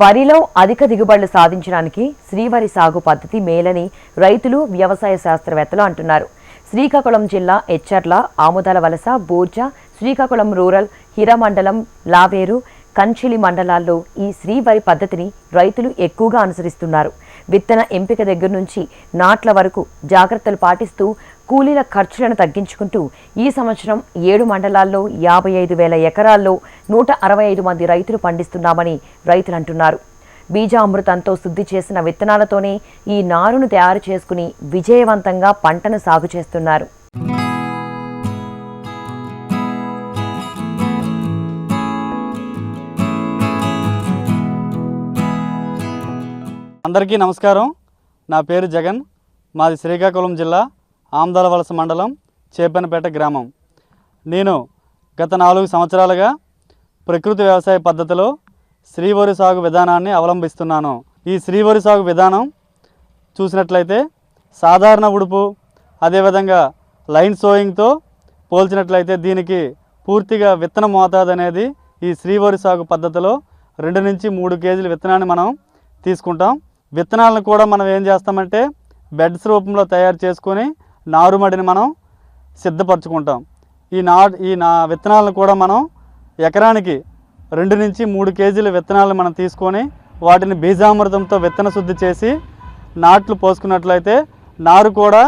వరిలో అధిక దిగుబడులు సాధించడానికి శ్రీవరి సాగు పద్ధతి మేలని రైతులు వ్యవసాయ శాస్త్రవేత్తలు అంటున్నారు. శ్రీకాకుళం జిల్లా ఎచ్చర్ల ఆముదాల వలస బూర్జ శ్రీకాకుళం రూరల్ హిరమండలం లావేరు కంచిలి మండలాల్లో ఈ శ్రీవరి పద్ధతిని రైతులు ఎక్కువగా అనుసరిస్తున్నారు. విత్తన ఎంపిక దగ్గర నుంచి నాట్ల వరకు జాగ్రత్తలు పాటిస్తూ కూలీల ఖర్చులను తగ్గించుకుంటూ ఈ సంవత్సరం ఏడు మండలాల్లో యాభై ఐదు వేల ఎకరాల్లో నూట అరవై ఐదు మంది రైతులు పండిస్తున్నామని రైతులు అంటున్నారు. బీజామృతంతో శుద్ధి చేసిన విత్తనాలతోనే ఈ నారును తయారు చేసుకుని విజయవంతంగా పంటను సాగు చేస్తున్నారు. అందరికీ నమస్కారం. నా పేరు జగన్. మాది శ్రీకాకుళం జిల్లా. ఆమదాల వలస మండలం చేపనపేట గ్రామం. నేను గత నాలుగు సంవత్సరాలుగా ప్రకృతి వ్యవసాయ పద్ధతిలో శ్రీవరి సాగు విధానాన్ని అవలంబిస్తున్నాను. ఈ శ్రీవరి సాగు విధానం చూసినట్లయితే సాధారణ ఉడుపు అదేవిధంగా లైన్ సోయింగ్తో పోల్చినట్లయితే దీనికి పూర్తిగా విత్తన మోతాదు అనేది ఈ శ్రీవరి సాగు పద్ధతిలో రెండు నుంచి మూడు కేజీల విత్తనాన్ని మనం తీసుకుంటాం. విత్తనాలను కూడా మనం ఏం చేస్తామంటే బెడ్స్ రూపంలో తయారు చేసుకొని నారుమడిని మనం సిద్ధపరచుకుంటాం. ఈ నా ఈ నా విత్తనాలను కూడా మనం ఎకరానికి రెండు నుంచి మూడు కేజీల విత్తనాలను మనం తీసుకొని వాటిని బీజామృతంతో విత్తన శుద్ధి చేసి నాట్లు పోసుకున్నట్లయితే నారు కూడా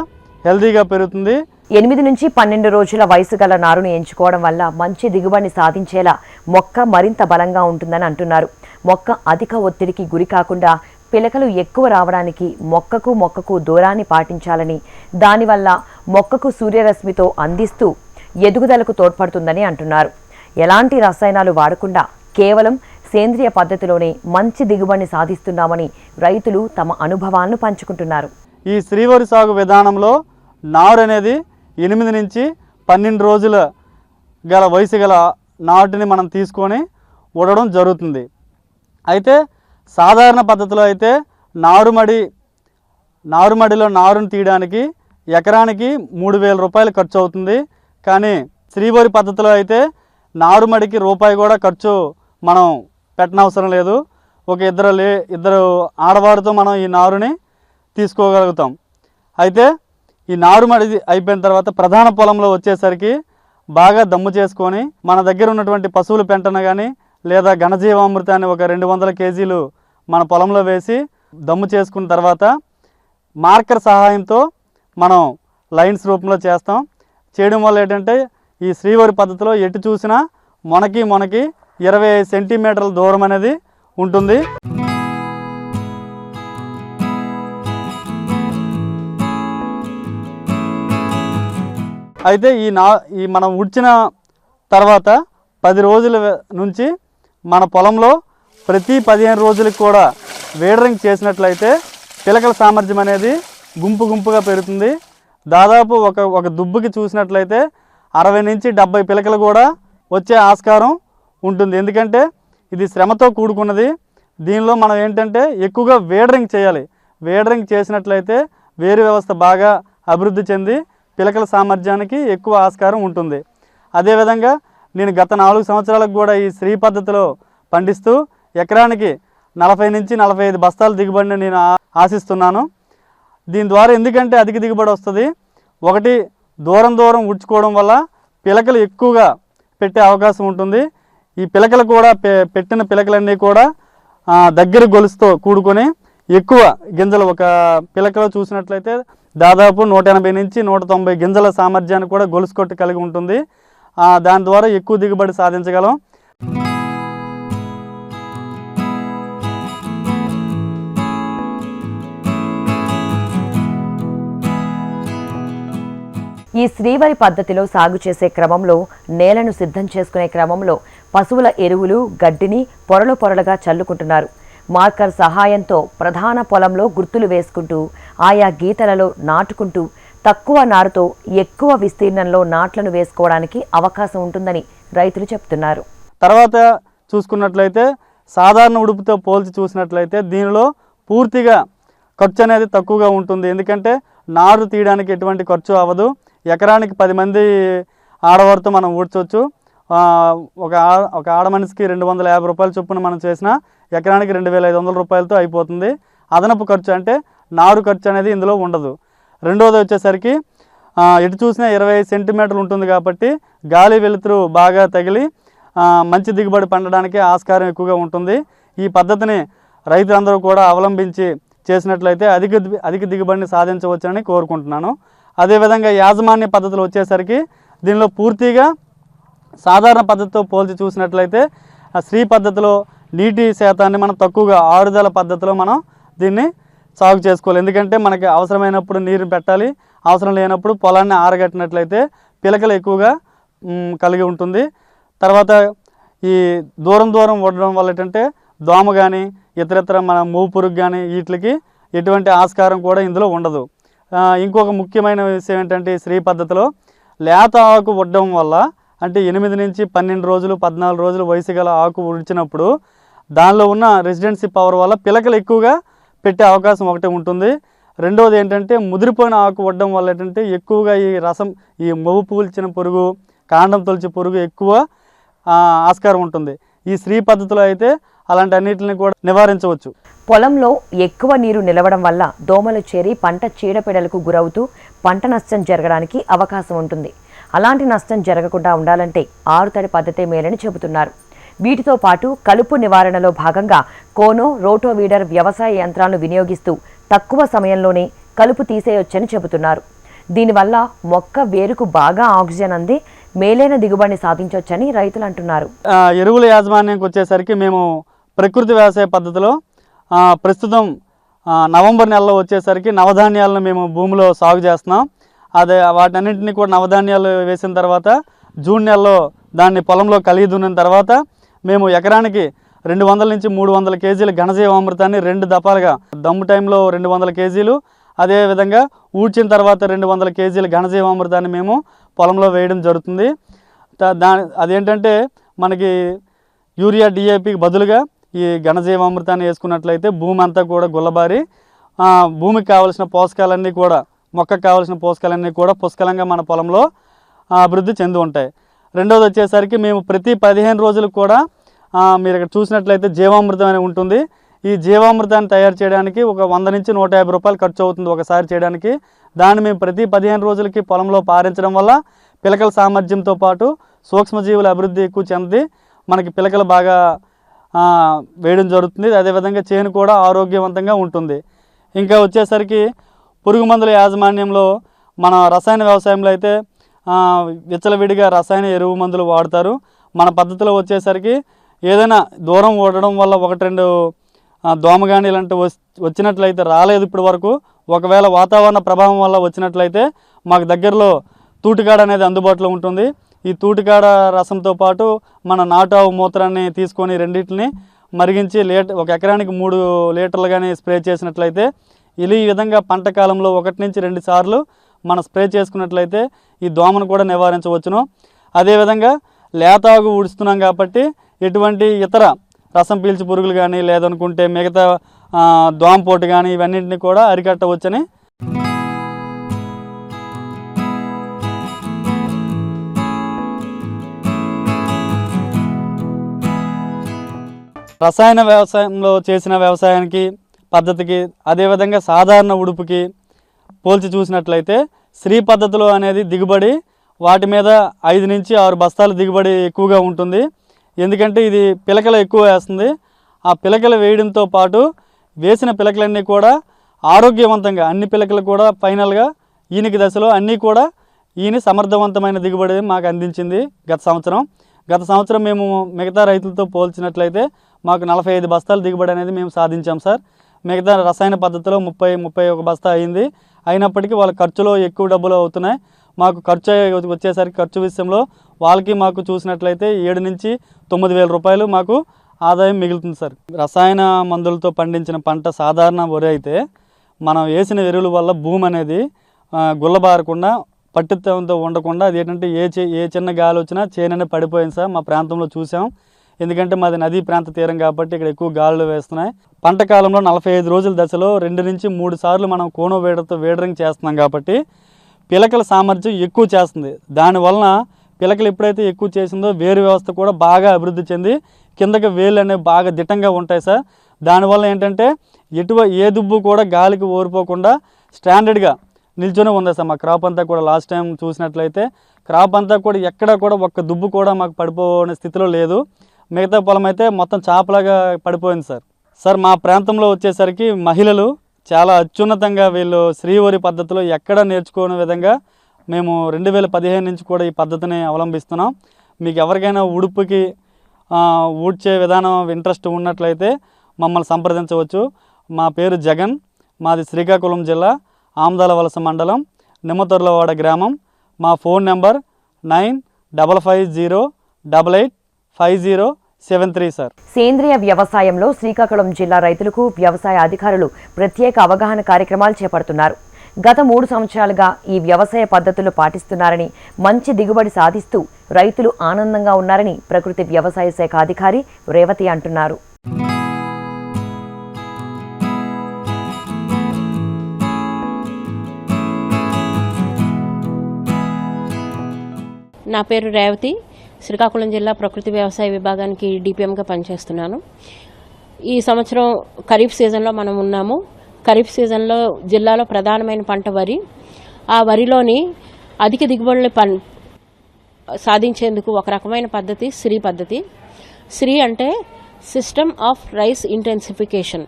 హెల్తీగా పెరుగుతుంది. ఎనిమిది నుంచి పన్నెండు రోజుల వయసు గల నారును ఎంచుకోవడం వల్ల మంచి దిగుబడిని సాధించేలా మొక్క మరింత బలంగా ఉంటుందని అంటున్నారు. మొక్క అధిక ఒత్తిడికి గురి కాకుండా పిలకలు ఎక్కువ రావడానికి మొక్కకు మొక్కకు దూరాన్ని పాటించాలని దానివల్ల మొక్కకు సూర్యరశ్మితో అందిస్తూ ఎదుగుదలకు తోడ్పడుతుందని అంటున్నారు. ఎలాంటి రసాయనాలు వాడకుండా కేవలం సేంద్రియ పద్ధతిలోనే మంచి దిగుబడిని సాధిస్తున్నామని రైతులు తమ అనుభవాలను పంచుకుంటున్నారు. ఈ శ్రీవరి సాగు విధానంలో నారు అనేది ఎనిమిది నుంచి పన్నెండు రోజుల గల వయసు గల నాటుని మనం తీసుకొని ఉడడం జరుగుతుంది. అయితే సాధారణ పద్ధతిలో అయితే నారుమడి నారుమడిలో నారును తీయడానికి ఎకరానికి మూడు వేల రూపాయలు ఖర్చు అవుతుంది. కానీ శ్రీవరి పద్ధతిలో అయితే నారుమడికి రూపాయి కూడా ఖర్చు మనం పెట్టనవసరం లేదు. ఒక ఇద్దరు లే ఇద్దరు ఆడవారితో మనం ఈ నారుని తీసుకోగలుగుతాం. అయితే ఈ నారుమడి అయిపోయిన తర్వాత ప్రధాన పొలంలో వచ్చేసరికి బాగా దమ్ము చేసుకొని మన దగ్గర ఉన్నటువంటి పశువుల పెంటను కానీ లేదా ఘనజీవామృతాన్ని ఒక రెండు వందల కేజీలు మన పొలంలో వేసి దమ్ము చేసుకున్న తర్వాత మార్కర్ సహాయంతో మనం లైన్స్ రూపంలో చేస్తాం. చేయడం వల్ల ఏంటంటే ఈ శ్రీవారి పద్ధతిలో ఎటు చూసినా మొనకి మొనకి ఇరవై ఐదు సెంటీమీటర్ల దూరం అనేది ఉంటుంది. అయితే ఈ నా ఈ మనం ఉడిచిన తర్వాత పది రోజుల నుంచి మన పొలంలో ప్రతి పదిహేను రోజులకు కూడా వేడరింగ్ చేసినట్లయితే పిలకల సామర్థ్యం అనేది గుంపు గుంపుగా పెరుగుతుంది. దాదాపు ఒక ఒక దుబ్బుకి చూసినట్లయితే అరవై నుంచి డెబ్బై పిలకలు కూడా వచ్చే ఆస్కారం ఉంటుంది. ఎందుకంటే ఇది శ్రమతో కూడుకున్నది. దీనిలో మనం ఏంటంటే ఎక్కువగా వేడరింగ్ చేయాలి. వేడరింగ్ చేసినట్లయితే వేరు వ్యవస్థ బాగా అభివృద్ధి చెంది పిలకల సామర్థ్యానికి ఎక్కువ ఆస్కారం ఉంటుంది. అదేవిధంగా నేను గత నాలుగు సంవత్సరాలకు కూడా ఈ శ్రీ పద్ధతిలో పండిస్తూ ఎకరానికి నలభై నుంచి నలభై ఐదు బస్తాల దిగుబడిని నేను ఆశిస్తున్నాను. దీని ద్వారా ఎందుకంటే అధిక దిగుబడి వస్తుంది. ఒకటి దూరం దూరం ఉడ్చుకోవడం వల్ల పిలకలు ఎక్కువగా పెట్టే అవకాశం ఉంటుంది. ఈ పిలకలు కూడా పె- పెట్టిన పిలకలన్నీ కూడా దగ్గర గొలుసుతో కూడుకొని ఎక్కువ గింజలు ఒక పిలకలో చూసినట్లయితే దాదాపు నూట ఎనభై నుంచి నూట తొంభై గింజల సామర్థ్యాన్ని కూడా గొలుసు కొట్టి కలిగి ఉంటుంది. దాని ద్వారా ఎక్కువ దిగుబడి సాధించగలం. ఈ శ్రీవరి పద్ధతిలో సాగు చేసే క్రమంలో నేలను సిద్ధం చేసుకునే క్రమంలో పశువుల ఎరువులు గడ్డిని పొరలు పొరలుగా చల్లుకుంటున్నారు. మార్కర్ సహాయంతో ప్రధాన పొలంలో గుర్తులు వేసుకుంటూ ఆయా గీతలలో నాటుకుంటూ తక్కువ నారుతో ఎక్కువ విస్తీర్ణంలో నాట్లను వేసుకోవడానికి అవకాశం ఉంటుందని రైతులు చెప్తున్నారు. తర్వాత చూసుకున్నట్లయితే సాధారణ ఉడుపుతో పోల్చి చూసినట్లయితే దీనిలో పూర్తిగా ఖర్చు అనేది తక్కువగా ఉంటుంది. ఎందుకంటే నారు తీయడానికి ఎటువంటి ఖర్చు అవ్వదు. ఎకరానికి పది మంది ఆడవారితో మనం ఊడ్చవచ్చు ఒక ఒక ఆడ మనిషికి రెండు వందల యాభై రూపాయల చొప్పున మనం చేసిన ఎకరానికి రెండు వేల ఐదు వందల రూపాయలతో అయిపోతుంది. అదనపు ఖర్చు అంటే నారు ఖర్చు అనేది ఇందులో ఉండదు. రెండోది వచ్చేసరికి ఎటు చూసినా ఇరవై సెంటీమీటర్లు ఉంటుంది కాబట్టి గాలి వెలుతురు బాగా తగిలి మంచి దిగుబడి పండడానికి ఆస్కారం ఎక్కువగా ఉంటుంది. ఈ పద్ధతిని రైతులందరూ కూడా అవలంబించి చేసినట్లయితే అధిక ది- అధిక దిగుబడిని సాధించవచ్చని కోరుకుంటున్నాను. అదేవిధంగా యాజమాన్య పద్ధతులు వచ్చేసరికి దీనిలో పూర్తిగా సాధారణ పద్ధతితో పోల్చి చూసినట్లయితే ఆ పద్ధతిలో నీటి శాతాన్ని మనం తక్కువగా ఆరుదల పద్ధతిలో మనం దీన్ని సాగు చేసుకోవాలి. ఎందుకంటే మనకి అవసరమైనప్పుడు నీరు పెట్టాలి అవసరం లేనప్పుడు పొలాన్ని ఆరగట్టినట్లయితే పిలకలు ఎక్కువగా కలిగి ఉంటుంది. తర్వాత ఈ దూరం దూరం ఉండడం వల్ల ఏంటంటే దోమ కానీ ఇతరత్ర మన మూవు పురుగు కానీ వీటికి ఎటువంటి ఆస్కారం కూడా ఇందులో ఉండదు. ఇంకొక ముఖ్యమైన విషయం ఏంటంటే శ్రీ పద్ధతిలో లేత ఆకు ఉడ్డం వల్ల అంటే ఎనిమిది నుంచి పన్నెండు రోజులు పద్నాలుగు రోజులు వయసు గల ఆకు ఉడిచినప్పుడు దానిలో ఉన్న రెసిడెన్సీ పవర్ వల్ల పిలకలు ఎక్కువగా పెట్టే అవకాశం ఒకటి ఉంటుంది. రెండవది ఏంటంటే ముదిరిపోయిన ఆకు వడ్డం వల్ల ఏంటంటే ఎక్కువగా ఈ రసం ఈ మొవ్వు పూల్చిన పురుగు కాండం తొలిచే పురుగు ఎక్కువ ఆస్కారం ఉంటుంది. ఈ శ్రీ పద్ధతిలో అయితే అలాంటి అన్నిటిని కూడా నివారించవచ్చు. పొలంలో ఎక్కువ నీరు నిలవడం వల్ల దోమలు చేరి పంట చీడపీడలకు గురవుతూ పంట నష్టం జరగడానికి అవకాశం ఉంటుంది. అలాంటి నష్టం జరగకుండా ఉండాలంటే ఆరుతడి పద్ధతే మేలని చెబుతున్నారు. వీటితో పాటు కలుపు నివారణలో భాగంగా కోనో రోటోవీడర్ వ్యవసాయ యంత్రాలను వినియోగిస్తూ తక్కువ సమయంలోనే కలుపు తీసేయొచ్చని చెబుతున్నారు. దీనివల్ల మొక్క వేరుకు బాగా ఆక్సిజన్ అంది మేలైన దిగుబడిని సాధించవచ్చని రైతులు అంటున్నారు. ఎరువుల యాజమాన్యంకి వచ్చేసరికి మేము ప్రకృతి వ్యవసాయ పద్ధతిలో ప్రస్తుతం నవంబర్ నెలలో వచ్చేసరికి నవధాన్యాలను మేము భూమిలో సాగు చేస్తున్నాం. అదే వాటన్నింటినీ కూడా నవధాన్యాలు వేసిన తర్వాత జూన్ నెలలో దాన్ని పొలంలో కలిగి దున్నిన తర్వాత మేము ఎకరానికి రెండు వందల నుంచి మూడు వందల కేజీల ఘనజీవామృతాన్ని రెండు దఫాలుగా దమ్ము టైంలో రెండు వందల కేజీలు అదేవిధంగా ఊడ్చిన తర్వాత రెండు వందల కేజీల ఘనజీవామృతాన్ని మేము పొలంలో వేయడం జరుగుతుంది. దా- దా అదేంటంటే మనకి యూరియా డిఏపికి బదులుగా ఈ ఘనజీవామృతాన్ని వేసుకున్నట్లయితే భూమి అంతా కూడా గుల్లబారి. భూమికి కావలసిన పోషకాలన్నీ కూడా మొక్కకు కావలసిన పోషకాలన్నీ కూడా పుష్కలంగా మన పొలంలో అభివృద్ధి చెంది ఉంటాయి. రెండోది వచ్చేసరికి మేము ప్రతి పదిహేను రోజులకు కూడా మీరు ఇక్కడ చూసినట్లయితే జీవామృతం అనేది ఉంటుంది. ఈ జీవామృతాన్ని తయారు చేయడానికి ఒక వంద నుంచి నూట యాభై రూపాయలు ఖర్చు అవుతుంది ఒకసారి చేయడానికి. దాన్ని మేము ప్రతి పదిహేను రోజులకి పొలంలో పారించడం వల్ల పిలకల సామర్థ్యంతో పాటు సూక్ష్మజీవుల అభివృద్ధి ఎక్కువ చెంది మనకి పిలకలు బాగా వేయడం జరుగుతుంది. అదేవిధంగా చేను కూడా ఆరోగ్యవంతంగా ఉంటుంది. ఇంకా వచ్చేసరికి పురుగు మందుల యాజమాన్యంలో మన రసాయన వ్యవసాయంలో అయితే విచ్చలవిడిగా రసాయన ఎరువు మందులు వాడతారు. మన పద్ధతిలో వచ్చేసరికి ఏదైనా దూరం ఓడడం వల్ల ఒకటి రెండు దోమగాని దోమ కానీ ఇలాంటి వచ్చినట్లయితే రాలేదు ఇప్పటి వరకు. ఒకవేళ వాతావరణ ప్రభావం వల్ల వచ్చినట్లయితే మాకు దగ్గరలో తూటికాడ అనేది అందుబాటులో ఉంటుంది. ఈ తూటికాడ రసంతో పాటు మన నాటావు మూత్రాన్ని తీసుకొని రెండింటిని మరిగించి లీట ఒక ఎకరానికి మూడు లీటర్లు కానీ స్ప్రే చేసినట్లయితే ఇలా ఈ విధంగా పంట కాలంలో ఒకటి నుంచి రెండు సార్లు మనం స్ప్రే చేసుకున్నట్లయితే ఈ దోమను కూడా నివారించవచ్చును. అదేవిధంగా లేతాగు ఊడుస్తున్నాం కాబట్టి ఎటువంటి ఇతర రసం పీల్చి పురుగులు కానీ లేదనుకుంటే మిగతా దోమపోటు కానీ ఇవన్నింటిని కూడా అరికట్టవచ్చని రసాయన వ్యవసాయంలో చేసిన వ్యవసాయానికి పద్ధతికి అదేవిధంగా సాధారణ ఉడుపుకి పోల్చి చూసినట్లయితే శ్రీ పద్ధతిలో అనేది దిగుబడి వాటి మీద ఐదు నుంచి ఆరు బస్తాలు దిగుబడి ఎక్కువగా ఉంటుంది. ఎందుకంటే ఇది పిలకలు ఎక్కువ వేస్తుంది. ఆ పిలకలు వేయడంతో పాటు వేసిన పిలకలన్నీ కూడా ఆరోగ్యవంతంగా అన్ని పిలకలు కూడా ఫైనల్గా ఈయనకి దశలో అన్నీ కూడా ఈయన సమర్థవంతమైన దిగుబడి మాకు అందించింది గత సంవత్సరం. గత సంవత్సరం మేము మిగతా రైతులతో పోల్చినట్లయితే మాకు నలభై ఐదు బస్తాల దిగుబడి అనేది మేము సాధించాం సార్. మిగతా రసాయన పద్ధతిలో ముప్పై ముప్పై ఒక బస్తా అయింది. అయినప్పటికీ వాళ్ళ ఖర్చులో ఎక్కువ డబ్బులు అవుతున్నాయి. మాకు ఖర్చు అయ్యే- వచ్చేసరికి ఖర్చు విషయంలో వాళ్ళకి మాకు చూసినట్లయితే ఏడు నుంచి తొమ్మిది వేల రూపాయలు మాకు ఆదాయం మిగులుతుంది సార్. రసాయన మందులతో పండించిన పంట సాధారణ వరి అయితే మనం వేసిన ఎరువుల వల్ల భూమి అనేది గుల్లబారకుండా పట్టుత్వంతో ఉండకుండా అది ఏంటంటే ఏ చే ఏ చిన్న గాలి వచ్చినా చేననే పడిపోయింది సార్. మా ప్రాంతంలో చూసాం. ఎందుకంటే మాది నదీ ప్రాంత తీరం కాబట్టి ఇక్కడ ఎక్కువ గాలులు వేస్తున్నాయి. పంట కాలంలో నలభై ఐదు రోజుల దశలో రెండు నుంచి మూడు సార్లు మనం కోనో వేడతో వేడరింగ్ చేస్తున్నాం కాబట్టి పిలకల సామర్థ్యం ఎక్కువ చేస్తుంది. దానివలన పిలకలు ఎప్పుడైతే ఎక్కువ చేసిందో వేరు వ్యవస్థ కూడా బాగా అభివృద్ధి చెంది కిందకి వేలు అనేవి బాగా దిట్టంగా ఉంటాయి సార్. దానివల్ల ఏంటంటే ఎటువ ఏ దుబ్బు కూడా గాలికి ఓరిపోకుండా స్టాండర్డ్గా నిల్చొని ఉంది సార్ మా క్రాప్ అంతా కూడా. లాస్ట్ టైం చూసినట్లయితే క్రాప్ అంతా కూడా ఎక్కడ కూడా ఒక్క దుబ్బు కూడా మాకు పడిపోని స్థితిలో లేదు. మిగతా పొలం అయితే మొత్తం చాపలాగా పడిపోయింది సార్. సార్ మా ప్రాంతంలో వచ్చేసరికి మహిళలు చాలా అత్యున్నతంగా వీళ్ళు శ్రీవరి పద్ధతిలో ఎక్కడ నేర్చుకోని విధంగా మేము రెండు వేల పదిహేను నుంచి కూడా ఈ పద్ధతిని అవలంబిస్తున్నాం. మీకు ఎవరికైనా ఉడుపుకి ఊడ్చే విధానం ఇంట్రెస్ట్ ఉన్నట్లయితే మమ్మల్ని సంప్రదించవచ్చు. మా పేరు జగన్ మాది శ్రీకాకుళం జిల్లా ఆమదాల వలస మండలం నిమ్మతొర్లవాడ గ్రామం. మా phone number nine double five zero double eight five zero seven three sir. సేంద్రియ వ్యవసాయంలో శ్రీకాకుళం జిల్లా రైతులకు వ్యవసాయ అధికారులు ప్రత్యేక అవగాహన కార్యక్రమాలు చేపడుతున్నారు. గత మూడు సంవత్సరాలుగా ఈ వ్యవసాయ పద్ధతులు పాటిస్తున్నారని మంచి దిగుబడి సాధిస్తూ రైతులు ఆనందంగా ఉన్నారని ప్రకృతి వ్యవసాయ శాఖ అధికారి రేవతి అంటున్నారు. నా పేరు రేవతి. శ్రీకాకుళం జిల్లా ప్రకృతి వ్యవసాయ విభాగానికి డిపిఎంగా పనిచేస్తున్నాను. ఈ సంవత్సరం ఖరీఫ్ సీజన్లో మనం ఉన్నాము. ఖరీఫ్ సీజన్లో జిల్లాలో ప్రధానమైన పంట వరి. ఆ వరిలోని అధిక దిగుబడులు పన్ సాధించేందుకు ఒక రకమైన పద్ధతి శ్రీ పద్ధతి. శ్రీ అంటే సిస్టమ్ ఆఫ్ రైస్ ఇంటెన్సిఫికేషన్.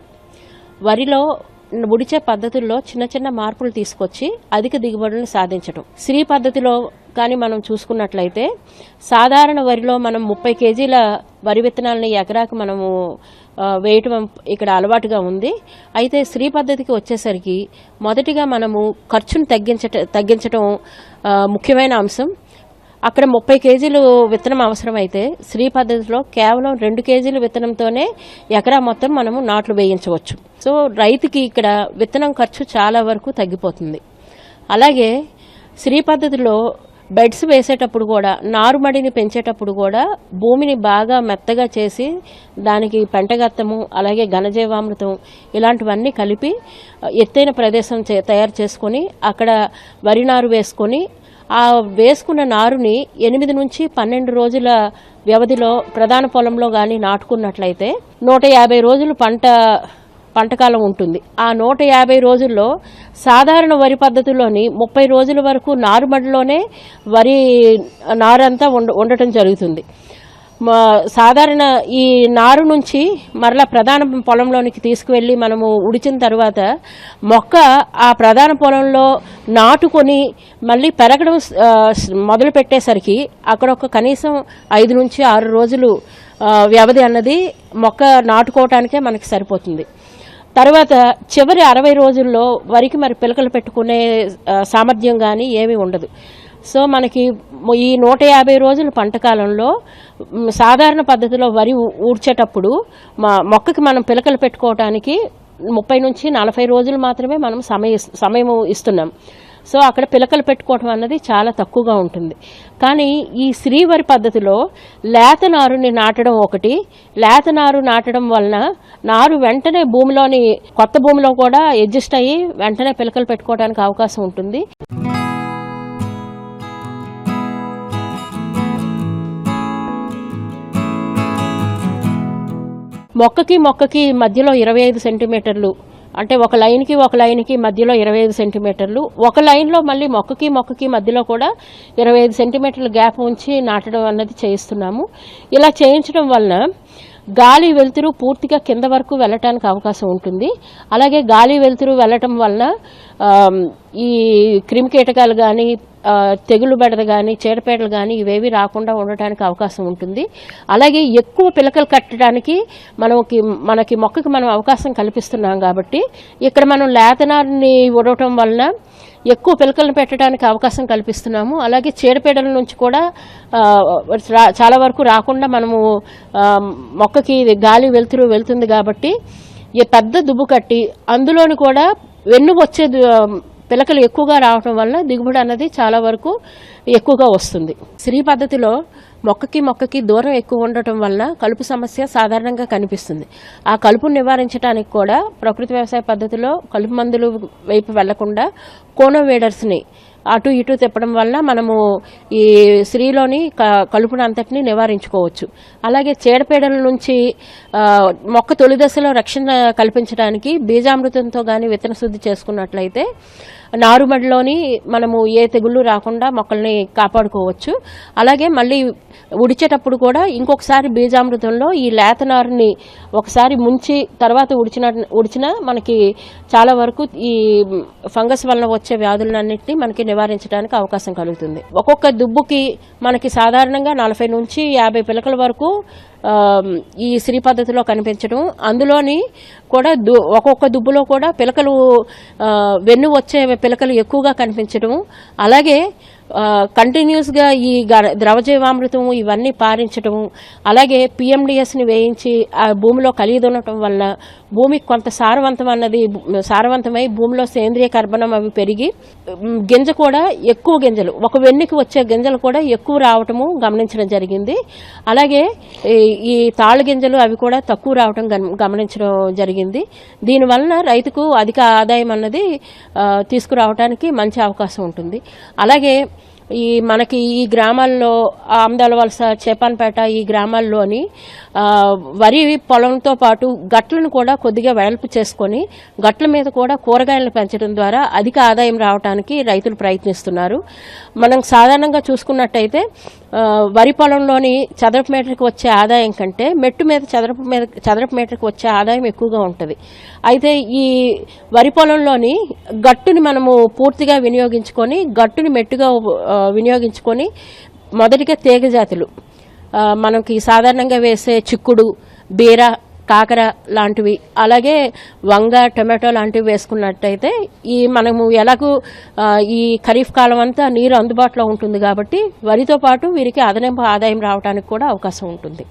వరిలో ముడిచే పద్ధతుల్లో చిన్న చిన్న మార్పులు తీసుకొచ్చి అధిక దిగుబడులను సాధించడం శ్రీ పద్ధతిలో కానీ మనం చూసుకున్నట్లయితే సాధారణ వరిలో మనం ముప్పై కేజీల వరి విత్తనాలని ఎకరాకు మనము వేయటం ఇక్కడ అలవాటుగా ఉంది. అయితే శ్రీ పద్ధతికి వచ్చేసరికి మొదటిగా మనము ఖర్చును తగ్గించట తగ్గించటం ముఖ్యమైన అంశం. అక్కడ ముప్పై కేజీలు విత్తనం అవసరమైతే శ్రీ పద్ధతిలో కేవలం రెండు కేజీలు విత్తనంతోనే ఎకరా మొత్తం మనము నాట్లు వేయించవచ్చు. సో రైతుకి ఇక్కడ విత్తనం ఖర్చు చాలా వరకు తగ్గిపోతుంది. అలాగే శ్రీ పద్ధతిలో బెడ్స్ వేసేటప్పుడు కూడా నారుమడిని పెంచేటప్పుడు కూడా భూమిని బాగా మెత్తగా చేసి దానికి పెంటగత్తము అలాగే ఘనజీవామృతం ఇలాంటివన్నీ కలిపి ఎత్తైన ప్రదేశం తయారు చేసుకొని అక్కడ వరి నారు వేసుకొని ఆ వేసుకున్న నారుని ఎనిమిది నుంచి పన్నెండు రోజుల వ్యవధిలో ప్రధాన పొలంలో కానీ నాటుకున్నట్లయితే నూట యాభై రోజులు పంట పంటకాలం ఉంటుంది. ఆ నూట యాభై రోజుల్లో సాధారణ వరి పద్ధతిలోని ముప్పై రోజుల వరకు నారుమడిలోనే వరి నారంతా ఉండ ఉండటం జరుగుతుంది. మా సాధారణ ఈ నారు నుంచి మరలా ప్రధాన పొలంలోనికి తీసుకువెళ్ళి మనము ఉడిచిన తర్వాత మొక్క ఆ ప్రధాన పొలంలో నాటుకొని మళ్ళీ పెరగడం మొదలు పెట్టేసరికి అక్కడ ఒక కనీసం ఐదు నుంచి ఆరు రోజులు వ్యవధి అన్నది మొక్క నాటుకోవటానికే మనకి సరిపోతుంది. తర్వాత చివరి అరవై రోజుల్లో వరికి మరి పిలకలు పెట్టుకునే సామర్థ్యం కానీ ఏమీ ఉండదు. సో మనకి ఈ నూట యాభై రోజుల పంట కాలంలో సాధారణ పద్ధతిలో వరి ఊడ్చేటప్పుడు మా మొక్కకి మనం పిలకలు పెట్టుకోవటానికి ముప్పై నుంచి నలభై రోజులు మాత్రమే మనం సమయ సమయం ఇస్తున్నాం. సో అక్కడ పిలకలు పెట్టుకోవటం అన్నది చాలా తక్కువగా ఉంటుంది. కానీ ఈ శ్రీవరి పద్ధతిలో లేత నారుని నాటడం ఒకటి లేత నారు నాటడం వలన నారు వెంటనే భూమిలోని కొత్త భూమిలో కూడా అడ్జస్ట్ అయ్యి వెంటనే పిలకలు పెట్టుకోవడానికి అవకాశం ఉంటుంది. మొక్కకి మొక్కకి మధ్యలో ఇరవై ఐదు సెంటీమీటర్లు అంటే ఒక లైన్కి ఒక లైన్కి మధ్యలో ఇరవై ఐదు సెంటీమీటర్లు ఒక లైన్లో మళ్ళీ మొక్కకి మొక్కకి మధ్యలో కూడా ఇరవై ఐదు సెంటీమీటర్ల గ్యాప్ ఉంచి నాటడం అన్నది చేయిస్తున్నాము. ఇలా చేయించడం వలన గాలి వెలుతురు పూర్తిగా కింద వరకు వెళ్ళటానికి అవకాశం ఉంటుంది. అలాగే గాలి వెలుతురు వెళ్ళటం వలన ఈ క్రిమికీటకాలు కానీ తెగులు బెడద కానీ చీడపేటలు కానీ ఇవేవి రాకుండా ఉండటానికి అవకాశం ఉంటుంది. అలాగే ఎక్కువ పిలకలు కట్టడానికి మనకి మనకి మొక్కకి మనం అవకాశం కల్పిస్తున్నాం కాబట్టి ఇక్కడ మనం లేతనాన్ని ఉడవటం వలన ఎక్కువ పిలకలను పెట్టడానికి అవకాశం కల్పిస్తున్నాము. అలాగే చీడపీడల నుంచి కూడా రా- చాలా వరకు రాకుండా మనము మొక్కకి గాలి వెలుతురు వెళ్తుంది కాబట్టి ఈ పెద్ద దుబ్బు కట్టి అందులోని కూడా వెన్ను వచ్చే పిలకలు ఎక్కువగా రావటం వల్ల దిగుబడి అన్నది చాలా వరకు ఎక్కువగా వస్తుంది. శ్రీ పద్ధతిలో మొక్కకి మొక్కకి దూరం ఎక్కువ ఉండటం వల్ల కలుపు సమస్య సాధారణంగా కనిపిస్తుంది. ఆ కలుపును నివారించడానికి కూడా ప్రకృతి వ్యవసాయ పద్ధతిలో కలుపు మందులు వైపు వెళ్ళకుండా కోనోవేడర్స్ని అటు ఇటు తిప్పడం వల్ల మనము ఈ స్త్రీలోని క- కలుపును అంతటిని నివారించుకోవచ్చు. అలాగే చీడపీడల నుంచి మొక్క తొలి దశలో రక్షణ కల్పించడానికి బీజామృతంతో కానీ విత్తన శుద్ధి చేసుకున్నట్లయితే నారుమడిలోని మనము ఏ తెగుళ్ళు రాకుండా మొక్కల్ని కాపాడుకోవచ్చు. అలాగే మళ్ళీ ఉడిచేటప్పుడు కూడా ఇంకొకసారి బీజామృతంలో ఈ లేత నారుని ఒకసారి ముంచి తర్వాత ఉడిచిన ఉడిచినా మనకి చాలా వరకు ఈ ఫంగస్ వలన వచ్చే వ్యాధులన్నింటినీ మనకి నివారించడానికి అవకాశం కలుగుతుంది. ఒక్కొక్క దుబ్బుకి మనకి సాధారణంగా నలభై నుంచి యాభై పిలకల వరకు ఈ శ్రీ పద్ధతిలో కనిపించడం. అందులోని కూడా దు ఒక్కొక్క దుబ్బులో కూడా పిలకలు వెన్ను వచ్చే పిలకలు ఎక్కువగా కనిపించడం అలాగే కంటిన్యూస్గా ఈ గ- ద్రవజీవామృతం ఇవన్నీ పారించడము. అలాగే పిఎండిఎస్ని వేయించి ఆ భూమిలో కలిగి ఉండటం వల్ల భూమికి కొంత సారవంతం అన్నది సారవంతమై భూమిలో సేంద్రియ కర్బనం అవి పెరిగి గింజ కూడా ఎక్కువ గింజలు ఒక వెన్నుకి వచ్చే గింజలు కూడా ఎక్కువ రావటము గమనించడం జరిగింది. అలాగే ఈ- ఈ తాళ్ళు గింజలు అవి కూడా తక్కువ రావటం గమనించడం జరిగింది. దీనివలన రైతుకు అధిక ఆదాయం అన్నది తీసుకురావటానికి తీసుకురావడానికి మంచి అవకాశం ఉంటుంది. అలాగే ఈ మనకి ఈ గ్రామాల్లో ఆమదాల వలస చేపాన్పేట ఈ గ్రామాల్లోని వరి పొలంతో పాటు గట్లను కూడా కొద్దిగా వెడల్పు చేసుకొని గట్ల మీద కూడా కూరగాయలను పెంచడం ద్వారా అధిక ఆదాయం రావడానికి రైతులు ప్రయత్నిస్తున్నారు. మనం సాధారణంగా చూసుకున్నట్టయితే వరి పొలంలోని చదరపు మీటర్కి వచ్చే ఆదాయం కంటే మెట్టు మీద చదరపు మీద చదరపు మీటర్కి వచ్చే ఆదాయం ఎక్కువగా ఉంటుంది. అయితే ఈ వరి పొలంలోని గట్టుని మనము పూర్తిగా వినియోగించుకొని గట్టుని మెట్టుగా వినియోగించుకొని మొదటిగా తీగ జాతులు మనకి సాధారణంగా వేసే చిక్కుడు బీర కాకర లాంటివి అలాగే వంగ టొమాటో లాంటివి వేసుకున్నట్టయితే ఈ మనము ఎలాగూ ఈ ఖరీఫ్ కాలం అంతా నీరు అందుబాటులో ఉంటుంది కాబట్టి వరితో పాటు వీరికి అదనపు ఆదాయం రావడానికి కూడా అవకాశం ఉంటుంది.